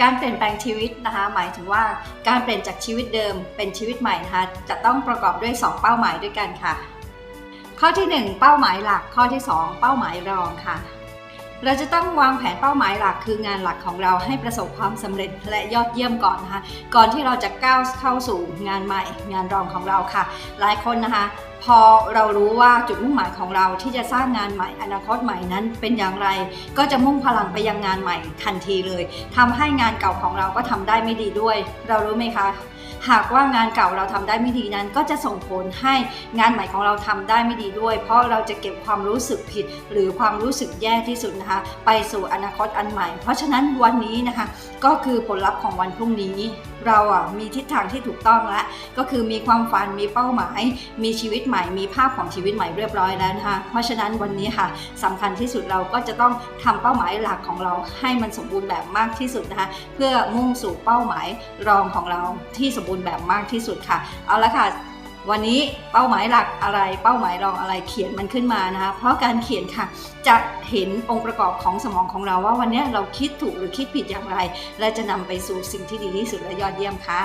การเปลี่ยนแปลงชีวิตนะคะ หมายถึงว่าการเปลี่ยนจากชีวิตเดิมเป็นชีวิตใหม่นะคะจะต้องประกอบด้วย 2 เป้าหมายด้วยกันค่ะ ข้อที่ 1 เป้าหมายหลัก ข้อที่ 2 เป้าหมายรองค่ะ เราจะต้องวางแผนเป้าหมายหลักคืองานหลักของเราให้ประสบความสำเร็จและยอดเยี่ยมก่อนนะคะ ก่อนที่เราจะก้าวเข้าสู่งานใหม่ งานรองของเราค่ะ หลายคนนะคะพอเรารู้ว่าจุดมุ่งหมายของเราที่จะสร้างงานใหม่อนาคตใหม่นั้นเป็นอย่างไร ก็จะมุ่งพลังไปยังงานใหม่ทันทีเลยทำให้งานเก่าของเราก็ทำได้ไม่ดีด้วย เรารู้ไหมคะ หากว่างานเก่าเราทำได้ไม่ดีนั้น ก็จะส่งผลให้งานใหม่ของเราทำได้ไม่ดีด้วย เพราะเราจะเก็บความรู้สึกผิด หรือความรู้สึกแย่ที่สุดนะคะ ไปสู่อนาคตอันใหม่ เพราะฉะนั้นวันนี้นะคะ ก็คือผลลัพธ์ของวันพรุ่งนี้ เราอะมีทิศทางที่ถูกต้องแล้วก็คือมีความฝันมีเป้าหมาย มีชีวิตใหม่มีภาพของชีวิตใหม่เรียบร้อยแล้วนะคะเพราะฉะนั้นวันนี้ค่ะสำคัญที่สุดเราก็จะต้องทำเป้าหมายหลักของเราให้มันสมบูรณ์แบบมากที่สุดนะคะเพื่อมุ่งสู่เป้าหมายรองของเราที่สมบูรณ์แบบมากที่สุดค่ะ เอาละค่ะวันนี้เป้าหมายหลักอะไรเป้าหมายรองอะไรเขียนมันขึ้นมานะคะเพราะการเขียนค่ะ จะเห็นองค์ประกอบของสมองของเราว่าวันนี้เราคิดถูกหรือคิดผิดอย่างไร และจะนำไปสู่สิ่งที่ดีที่สุดและยอดเยี่ยมค่ะ